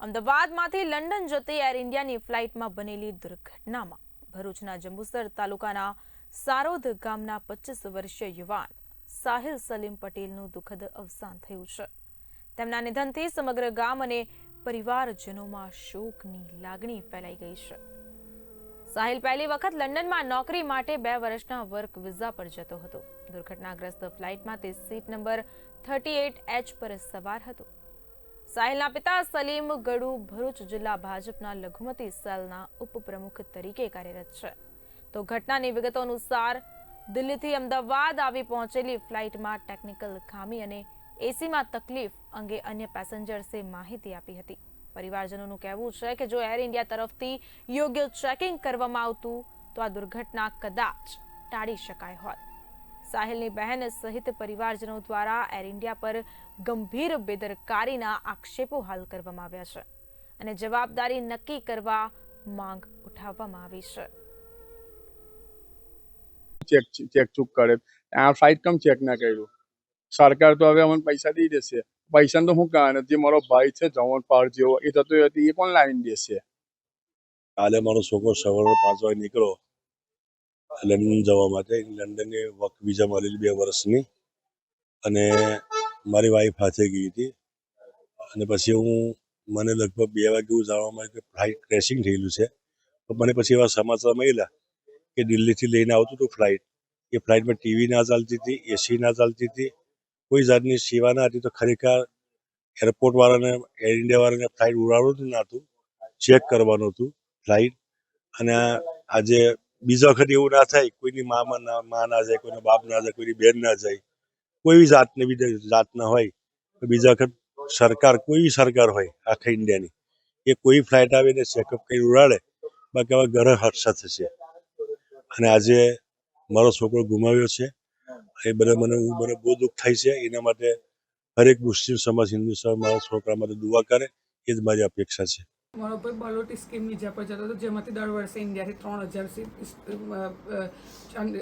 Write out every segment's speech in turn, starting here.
અમદાવાદમાંથી London જતી air ઇન્ડિયાની ફ્લાઇટમાં બનેલી દુર્ઘટનામાં ભરૂચના જંબુસર તાલુકાના સારોદ ગામના પચીસ વર્ષીય યુવાન સાહિલ સલીમ પટેલનું દુઃખદ અવસાન થયું છે. તેમના નિધનથી સમગ્ર ગામ અને પરિવારજનોમાં શોકની લાગણી ફેલાઈ ગઈ છે. સાહિલ પહેલી વખત લંડનમાં નોકરી માટે બે વર્ષના વર્ક વિઝા પર જતો હતો. દુર્ઘટનાગ્રસ્ત ફ્લાઇટમાં તે seat number thirty eight H પર સવાર હતો. સાહિલના પિતા સલીમ ગડુ ભરૂચ જિલ્લા ભાજપના લઘુમતી સેલના ઉપપ્રમુખ તરીકે કાર્યરત છે. તો ઘટનાની વિગતો અનુસાર દિલ્હીથી અમદાવાદ આવી પહોંચેલી ફ્લાઇટમાં ટેકનિકલ ખામી અને એસીમાં તકલીફ અંગે અન્ય પેસેન્જર્સે માહિતી આપી હતી. પરિવારજનોનું કહેવું છે કે જો એર ઇન્ડિયા તરફથી યોગ્ય ચેકિંગ કરવામાં આવતું, તો આ દુર્ઘટના કદાચ ટાળી શકાય હોત. સાહિલની બહેન સહિત પરિવારજનો દ્વારા એર ઇન્ડિયા પર ગંભીર બેદરકારીના આક્ષેપો હાલ કરવામાં આવ્યા છે અને જવાબદારી નક્કી કરવા માંગ ઉઠાવવામાં આવી છે. ચેક ચેક ચૂક કરે. આ ફ્લાઇટ કેમ ચેક ના કર્યું? સરકાર તો હવે અમને પૈસા દઈ દેશે. પૈસા તો હું કારણ જે મારો ભાઈ છે જવાન પાર જેવો એ થતો હતી એ કોણ લાવીને દેશે. કાલે મારો છોકરો સવારે પાંચ વાગે નીકળ્યો. લંડન જવા માટે. લંડનની વર્ક વિઝા મળેલી બે વર્ષની. અને મારી વાઈફ હાથે ગઈ હતી. અને પછી હું, મને લગભગ બે વાગે એવું જાણવા મળ્યું કે ફ્લાઇટ ક્રેશિંગ થયેલું છે. તો મને પછી એવા સમાચાર મળ્યા કે દિલ્હીથી લઈને આવતું હતું ફ્લાઇટ એ ફ્લાઇટમાં ટીવી ના ચાલતી હતી એસી ના ચાલતી હતી. કોઈ જાતની સેવા ના હતી તો ખરેખર એરપોર્ટ વાળાને એર ઇન્ડિયા વાળાને ફ્લાઇટ ઉડાડવું જ ના હતું ચેક કરવાનું હતું ફ્લાઇટ અને આજે બીજા વખત એવું ના થાય, કોઈની મામાં ના, માં ના જાય, કોઈના બાપ ના જાય, કોઈની બેન ના જાય, કોઈ જાતની બીજા જાતના હોય, તો બીજા વખત સરકાર, કોઈ સરકાર હોય આખા ઇન્ડિયાની એ કોઈ ફ્લાઇટ આવીને ચેકઅપ કરી ઉડાડે, બાકી હવે ઘરે હર્ષા થશે. અને આજે મારો છોકરો ગુમાવ્યો છે એ બધા મને, હું મને બહુ દુઃખ થાય છે, એના માટે હરેક મુસ્લિમ સમાજ, હિન્દુ સમાજ, મારા છોકરા માટે દુઆ કરે, એ જ મારી અપેક્ષા છે. મારો ભાઈ બલોટી સ્કીમ બીજા પર જતો હતો, જેમાંથી દર વર્ષે ઇન્ડિયાથી ત્રણ હજાર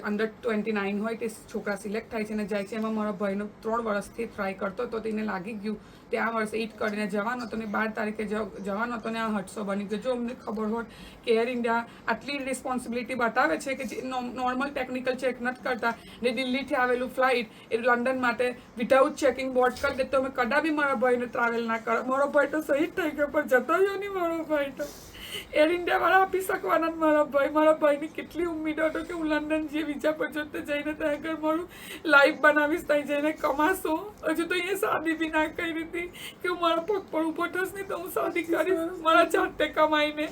અંડર ટ્વેન્ટી નાઇન હોય તે છોકરા સિલેક્ટ થાય છે અને જાય છે. એમાં મારા ભાઈનો ત્રણ વર્ષથી ટ્રાય કરતો હતો તેને લાગી ગયું તે આ વર્ષે ઈટ કરીને જવાનો હતો ને બાર તારીખે જવ- જવાનો હતો ને આ હટસો બની ગયો. જો અમને ખબર હોત કે એર ઇન્ડિયા આટલી રિસ્પોન્સિબિલિટી બતાવે છે કે જે નોર્મલ ટેકનિકલ ચેક નથી કરતા, ને દિલ્હીથી આવેલું ફ્લાઇટ એ લંડન માટે વિધાઉટ ચેકિંગ બોર્ડ કરી દે તો અમે કદાબી મારા ભાઈને ટ્રાવેલ ના કરો, મારો ભાઈ તો સહી થઈ ગયો, પણ જતો રહ્યો નહીં મારો ભાઈ તો. એર ઇન્ડિયા વાળા આપી શકવાના મારા ભાઈ, મારા ભાઈની કેટલી ઉમ્મીદ હતો કે હું લંડન જે વિઝા પર જઈને ત્યાં આગળ મારું લાઈફ બનાવીશ, ત્યાં જઈને કમાશો. હજુ તો એ શાદી બી ના કરી હતી કે હું મારા પગ પર ઊભો થશ નહીં તો હું શાદી કરીશ. મારા જાતે કમાઈને